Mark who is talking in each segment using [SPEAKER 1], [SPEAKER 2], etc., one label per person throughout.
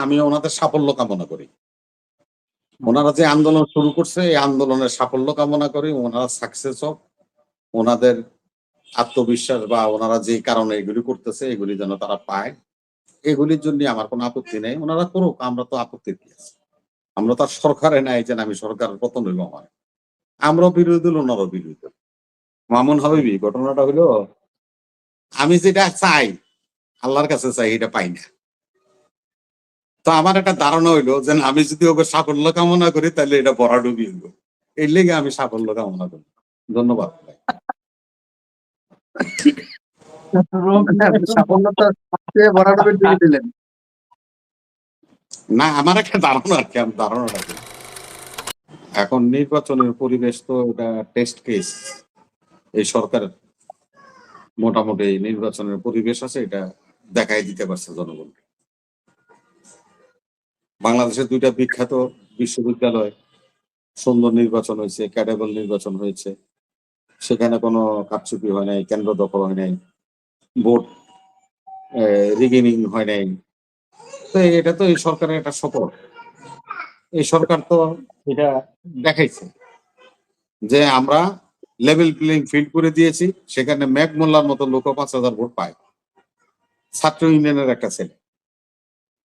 [SPEAKER 1] আমি ওনাদের সাফল্য কামনা করি। ওনারা যে আন্দোলন শুরু করছে, এই আন্দোলনের সাফল্য কামনা করি, ওনারা সাকসেস হোক, ওনাদের আত্মবিশ্বাস বা ওনারা যে কারণে এগুলি করতেছে, এগুলি যেন তারা পায়। এগুলির জন্য আমার কোনো আপত্তি নেই। ওনারা করুক, আমরা তো আপত্তি দিয়েছি আমরা তো আর সরকারে নাই যে আমি সরকারের পতন হইব আমার। আমরাও বিরোধী দল, ওনারও বিরোধী দল। মামুন হাবিবি, ঘটনাটা হলো আমি যেটা চাই, আল্লাহর কাছে চাই, এটা পাই না। তো আমার একটা ধারণা হইল যে আমি যদি ওকে সাফল্য কামনা করি তাহলে এটা বড়াডুবি হইব। এই লেগে আমি সাফল্য কামনা করি। ধন্যবাদ না আমার একটা ধারণা আর কি আমি ধারণাটা। এখন নির্বাচনের পরিবেশ তো এটা টেস্ট কেস এই সরকার মোটামুটি নির্বাচনের পরিবেশ আছে এটা দেখাই দিতে পারছে জনগণকে। বাংলাদেশের দুইটা বিখ্যাত বিশ্ববিদ্যালয়, সুন্দর নির্বাচন হয়েছে ক্যাডেবল নির্বাচন হয়েছে। সেখানে কোনো কারচুপি হয় নাই, কেন্দ্র দখল হয় নাই, ভোট রিগেনিং হয় নাই। তো এটা তো এই সরকারের একটা সফল এই সরকার তো এটা দেখাইছে যে আমরা লেভেল প্লেইং ফিল্ড করে দিয়েছি, সেখানে ম্যাক মোল্লার মতো লোক পাঁচ হাজার ভোট পায়। ছাত্র ইউনিয়নের একটা ছেলে।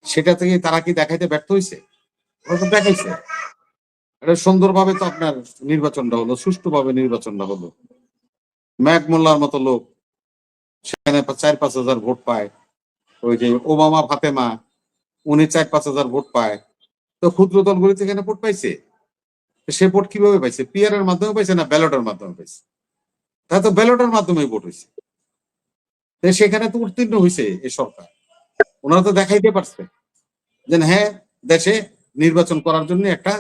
[SPEAKER 1] সেটা থেকে তারা কি দেখাইতে ব্যর্থ হয়েছে দেখাইছে। এটা সুন্দরভাবে তো আপনার নির্বাচনটা হলো, সুষ্ঠুভাবে নির্বাচনটা হলো। ম্যাক মোল্লার মতো লোক, সেখানে চার পাঁচ হাজার ভোট পায়। ওই যে ওবামা, ফাতেমা, উনি চার পাঁচ হাজার ভোট পায়। তো ক্ষুদ্র দলগুলি সেখানে ভোট পাইছে? সে ভোট কীভাবে পাইছে? পিআর এর মাধ্যমে পাইছে না ব্যালটের মাধ্যমে পাইছে? তা তো ব্যালটের মাধ্যমে ভোট হয়েছে সেখানে তো উত্তীর্ণ হয়েছে এই সরকার। ওনারা তো দেখাইতে পারছে। যে হ্যাঁ দেশে নির্বাচন করার জন্য একটা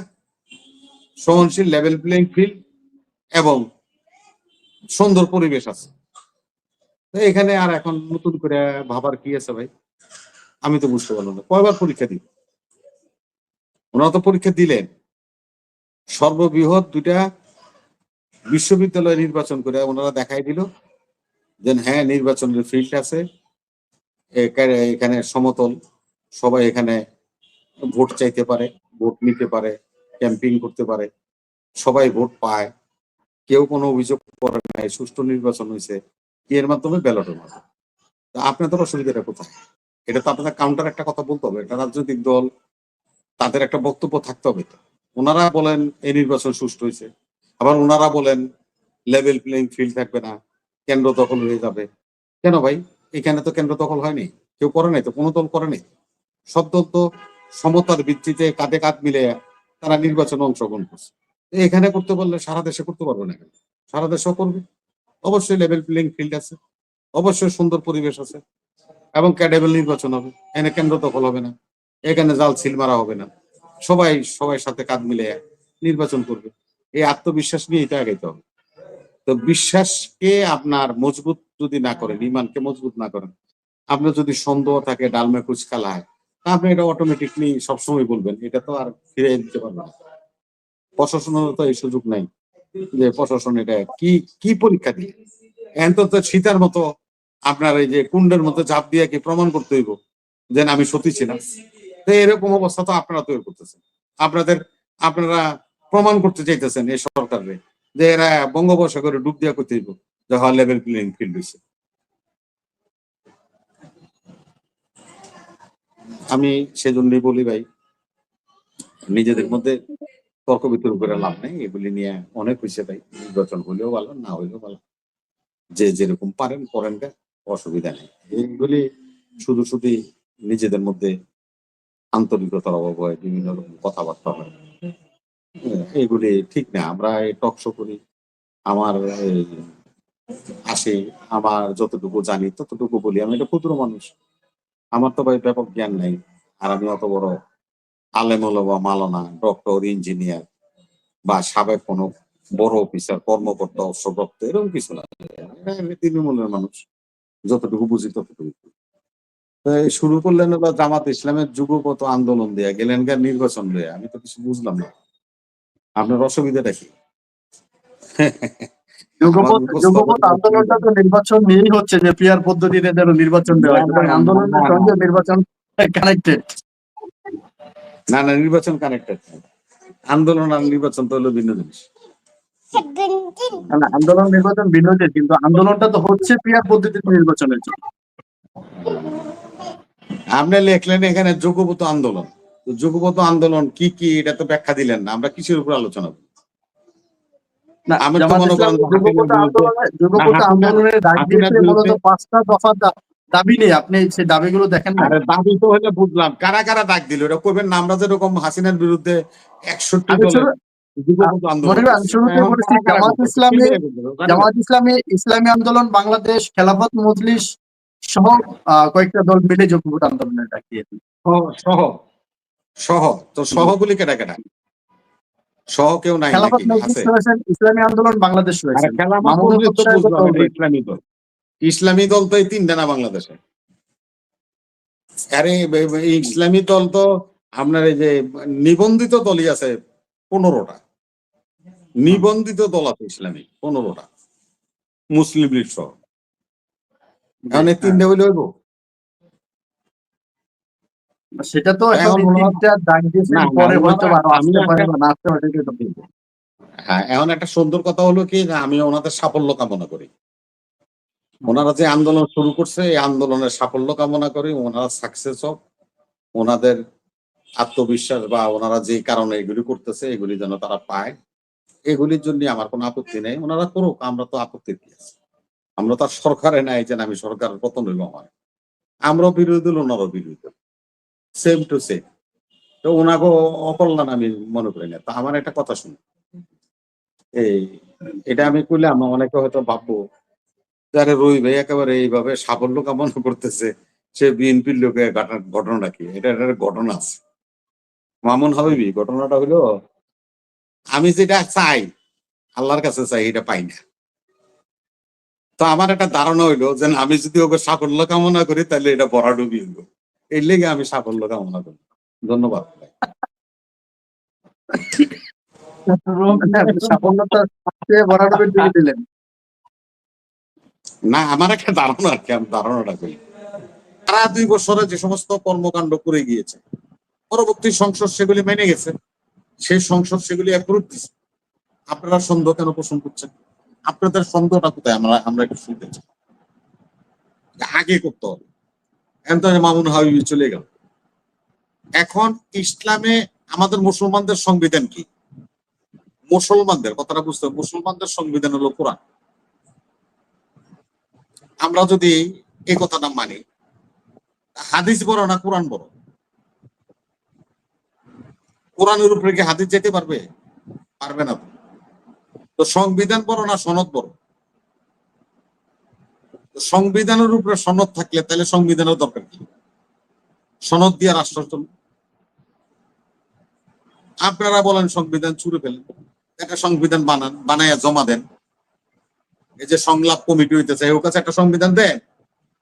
[SPEAKER 1] সহনশীল লেভেল প্লেইং ফিল্ড এবং সুন্দর পরিবেশ আছে। এখানে আর এখন নতুন করে ভাবার কি আছে ভাই? আমি তো বুঝতে পারলাম না। কয়বার পরীক্ষা দিব? ওনারা তো পরীক্ষা দিলেন। সর্ববৃহৎ দুইটা বিশ্ববিদ্যালয় নির্বাচন করে ওনারা দেখাই দিল। যে হ্যাঁ নির্বাচনের ফিল্ড আছে। এখানে সমতল, সবাই এখানে ভোট চাইতে পারে, ভোট নিতে পারে ক্যাম্পিং করতে পারে, সবাই ভোট পায়। কেউ কোনো অভিযোগ করে নাই, সুষ্ঠু নির্বাচন হয়েছে, কি এর মাধ্যমে ব্যালটের মাধ্যমে আপনাদের অসুবিধাটা কোথায়? এটা তো আপনাদের কাউন্টার একটা কথা বলতে হবে, এটা রাজনৈতিক দল, তাদের একটা বক্তব্য থাকতে হবে তো। ওনারা বলেন এই নির্বাচন সুষ্ঠু হয়েছে, আবার ওনারা বলেন লেভেল প্লেইং ফিল্ড থাকবে না, কেন্দ্র দখল হয়ে যাবে। কেন ভাই? এখানে তো কেন্দ্র দখল হয়নি। কেউ করে নাই তো, কোনো দল করে নাই। সব দল তো সমতার ভিত্তিতে কাঁধে কাঁধ মিলে তারা নির্বাচনে অংশগ্রহণ করছে। এখানে করতে পারলে সারা দেশে করতে পারবে না কেন? সারা দেশেও করবে। অবশ্যই লেভেল প্লেইং ফিল্ড আছে। অবশ্যই সুন্দর পরিবেশ আছে। এবং ক্যাডেবল নির্বাচন হবে। এখানে কেন্দ্র দখল হবে না। এখানে জাল সিল মারা হবে না। সবাই সবাই সাথে কাঁধ মিলে নির্বাচন করবে। এই আত্মবিশ্বাস নিয়ে এটা আগাইতে হবে। তো বিশ্বাসকে আপনার মজবুত যদি না করেন ইমানকে মজবুত না করেন আপনার যদি সন্দেহ থাকে ডালমে কুচকালা হয় তা আপনি এটা অটোমেটিকলি সবসময় বলবেন। এটা তো আর ফিরে দিতে পারবেন প্রশাসনের তো এই সুযোগ নাই যে প্রশাসন এটা কি কি পরীক্ষা দিয়ে এখন তো তো সীতার মতো আপনার এই যে কুণ্ডের মতো চাপ দিয়ে কি প্রমাণ করতে হইব যে আমি সতী ছিলাম? তো এরকম অবস্থা তো আপনারা তৈরি করতেছেন। আপনাদের আপনারা প্রমাণ করতে চাইতেছেন এই সরকারে যে এরা বঙ্গোপসাগরে ডুব দিয়া করতে হইব। যে হল লেভেল প্লেইং ফিল্ড হয়েছে আমি সেজন্যই বলি ভাই, নিজেদের মধ্যে তর্ক বিতর্ক করে লাভ নেই, এগুলি নিয়ে অনেক হয়েছে ভাই, নির্বাচন হলেও ভালো, না হইলেও ভালো। যে যেরকম পারেন, করেন অসুবিধা নেই। এইগুলি শুধু শুধু নিজেদের মধ্যে আন্তরিকতার অভাব হয়, বিভিন্ন রকম কথাবার্তা হয়। এগুলি ঠিক না, আমরা এই টক শো করি। আমার আসে আমার যতটুকু জানি ততটুকু বলি। আমি একটা ক্ষুদ্র মানুষ। আমার তো ভাই ব্যাপক জ্ঞান নাই, আর আমি অত বড় আলেম বা মালানা, ডক্টর, ইঞ্জিনিয়ার বা সাবেক কোনো বড় অফিসার, কর্মকর্তা অশ্বপ্রাপ্ত এরকম কিছু না। তৃণমূলের মানুষ। যতটুকু বুঝি ততটুকু শুরু করলেন হলো জামাত ইসলামের যুগগত আন্দোলন দেয়া, গেলেন গা নির্বাচন দেয়া আমি তো কিছু বুঝলাম না। আপনার অসুবিধাটা কি?
[SPEAKER 2] আন্দোলনটা তো নির্বাচন নিয়েই হচ্ছে যে পিয়ার পদ্ধতিতে যেন নির্বাচন দেওয়া হয়। আন্দোলনের। সঙ্গে নির্বাচন কানেক্টেড
[SPEAKER 1] না না নির্বাচন কানেক্টেড আন্দোলন আর নির্বাচন তো হলো ভিন্ন জিনিস।
[SPEAKER 2] আন্দোলন নির্বাচন ভিন্ন কিন্তু আন্দোলনটা তো হচ্ছে পিয়ার পদ্ধতিতে নির্বাচনের জন্য।
[SPEAKER 1] আপনি লিখলেন এখানে যোগবত আন্দোলন। তো আন্দোলন কি কি এটা তো ব্যাখ্যা দিলেন না। আমরা কিসের উপর আলোচনা করব? আমি তো মনে করেন
[SPEAKER 2] আন্দোলনে আন্দোলনের ডাক দিয়েছে মূলত পাঁচটা দফা দাবি নেই আপনি দাবিগুলো দেখেন না।
[SPEAKER 1] আরে দাবি তো হলে বুঝলাম। কারা কারা ডাক দিল? এটা কইবেন না আমরা যেরকম হাসিনার বিরুদ্ধে একষট্টি আন্দোলন
[SPEAKER 2] জামাত ইসলামী- ইসলামী ইসলামী আন্দোলন বাংলাদেশ খেলাফত মজলিস সহ আহ, কয়েকটা দল মিলে যুগপৎ আন্দোলনের ডাক দিয়েছে।
[SPEAKER 1] সহ- সহ। সহ তো সহগুলি কেটা কেটা সহ কেউ নাই
[SPEAKER 2] ইসলামী আন্দোলন বাংলাদেশ
[SPEAKER 1] ইসলামী দল ইসলামী দল। তো এই তিনটা না বাংলাদেশে? আরে ইসলামী দল তো আপনার এই যে নিবন্ধিত দলই আছে পনেরোটা। নিবন্ধিত দল আছে ইসলামী পনেরোটা। মুসলিম লীগ সহ। এখন এই তিনটে হইলে হইব?
[SPEAKER 2] সেটা তো এখন পরে হয়তো
[SPEAKER 1] আরও
[SPEAKER 2] আসতে পারে বা না আসতে পারে
[SPEAKER 1] হ্যাঁ এখন একটা সুন্দর কথা হলো কি আমি ওনাদের সাফল্য কামনা করি। ওনারা যে আন্দোলন শুরু করছে এই আন্দোলনের সাফল্য কামনা করি ওনারা সাকসেস হোক ওনাদের আত্মবিশ্বাস বা ওনারা যে কারণে এগুলি করতেছে এগুলি যেন তারা পায় এগুলির জন্য আমার কোনো আপত্তি নেই। ওনারা করুক আমরা তো আপত্তি দিয়েছি আমরা তো সরকারে নাই যে আমি সরকারের পতন হইল আমার। আমরাও বিরোধী দল ওনারও বিরোধী দল। সেম টু সেম তো ওনাকে অকল্যাণ আমি মনে করি না। তা আমার একটা কথা শুনুন। এই, এটা আমি কইলাম অনেকে হয়তো ভাববো, যে আরে রবি ভাই একেবারে এইভাবে সাফল্য কামনা করতেছে, সে বিএনপির লোকে ঘটনা- ঘটনা কি? এটা একটা ঘটনা আছে। মামুন হাবিবি, ঘটনাটা হলো আমি যেটা চাই, আল্লাহর কাছে চাই, এটা পাই না। তো আমার একটা ধারণা হইল, যে আমি যদি ওকে সাফল্য কামনা করি, তাহলে এটা বড়াডুবি হইল এর লেগে আমি সাফল্য কামনা করি। ধন্যবাদ না, আমার একটা ধারণা আর কি আমি ধারণাটা করি। তারা দুই বছরে যে সমস্ত কর্মকাণ্ড করে গিয়েছে, পরবর্তী সংসদ সেগুলি মেনে গেছে, সেই সংসদ সেগুলি অ্যাপ্রুভ দিচ্ছে আপনারা সন্দেহ কেন পোষণ করছেন? আপনাদের সন্দেহটা কোথায়? আমরা আমরা একটু শুনতে চাই। আগে করতে হবে। তো মামুন হাবিবি চলে গেল। এখন ইসলামে আমাদের মুসলমানদের সংবিধান কি? মুসলমানদের, কথাটা বুঝতে মুসলমানদের সংবিধান হলো কোরআন। আমরা যদি এই কথাটা মানি, হাদিস বড় না কোরআন বড়? কোরআনের উপরে কি হাদিস যেতে পারবে? পারবে না তো। সংবিধান বড় না সনদ বড়? সংবিধানের উপরে সনদ থাকলে তাহলে সংবিধানের দরকার কি? সনদ দিয়ে রাষ্ট্র আপনারা বলেন সংবিধান ছুড়ে ফেলেন, একটা সংবিধান বানান, বানাইয়া জমা দেন। এই যে সংলাপ কমিটি হইতেছে ওর কাছে একটা সংবিধান দেন।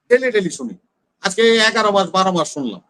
[SPEAKER 1] ডেলি ডেলি শুনি। আজকে এগারো মাস, বারো মাস শুনলাম।